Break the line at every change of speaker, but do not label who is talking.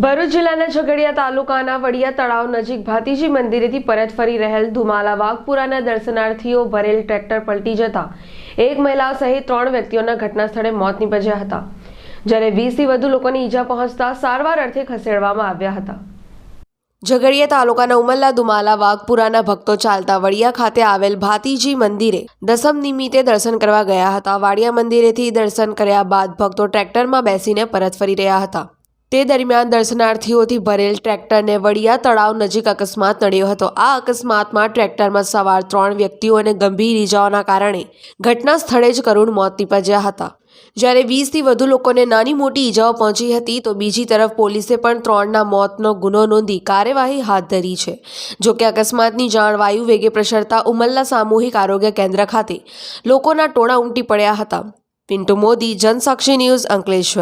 ભરૂચ જિલ્લાના ઝઘડિયા તાલુકાના વડિયા તળાવ નજીક ભાતીજી મંદિરેથી પરત ફરી રહેલ ધુમાલા વાઘપુરાના દર્શનાર્થીઓ ભરેલ ટ્રેક્ટર પલટી જતા એક મહિલા સહિત ત્રણ વ્યક્તિઓના ઘટના સ્થળે મોત નીપજ્યા હતા. જ્યારે વીસથી વધુ લોકોને ઈજા પહોંચતા સારવાર અર્થે ખસેડવામાં આવ્યા હતા. ઝઘડિયા તાલુકાના ઉમલ્લા દુમાલા વાઘપુરાના ભક્તો ચાલતા વડિયા ખાતે આવેલ ભાતીજી મંદિરે દસમ નિમિત્તે દર્શન કરવા ગયા હતા. વાડિયા મંદિરેથી દર્શન કર્યા બાદ ભક્તો ટ્રેક્ટરમાં બેસીને પરત ફરી રહ્યા હતા. તે દરમિયાન દર્શનાર્થીઓથી ભરેલ ટ્રેક્ટરને વડિયા તળાવ નજીક અકસ્માત નડ્યો હતો. આ અકસ્માતમાં ટ્રેક્ટરમાં સવાર ત્રણ વ્યક્તિઓને ગંભીર ઈજાઓના કારણે ઘટના સ્થળે જ કરુણ મોત નીપજ્યા હતા. જ્યારે વીસથી વધુ લોકોને નાની મોટી ઈજાઓ પહોંચી હતી તો બીજી તરફ પોલીસે પણ ત્રણના મોતનો ગુનો નોંધી કાર્યવાહી હાથ ધરી છે. જોકે અકસ્માતની જાણ વાયુ વેગે પ્રસરતા ઉમલ્લા સામૂહિક આરોગ્ય કેન્દ્ર ખાતે લોકોના ટોળા ઉમટી પડ્યા હતા. પિન્ટુ મોદી, જનસાક્ષી ન્યૂઝ અંકલેશ્વર.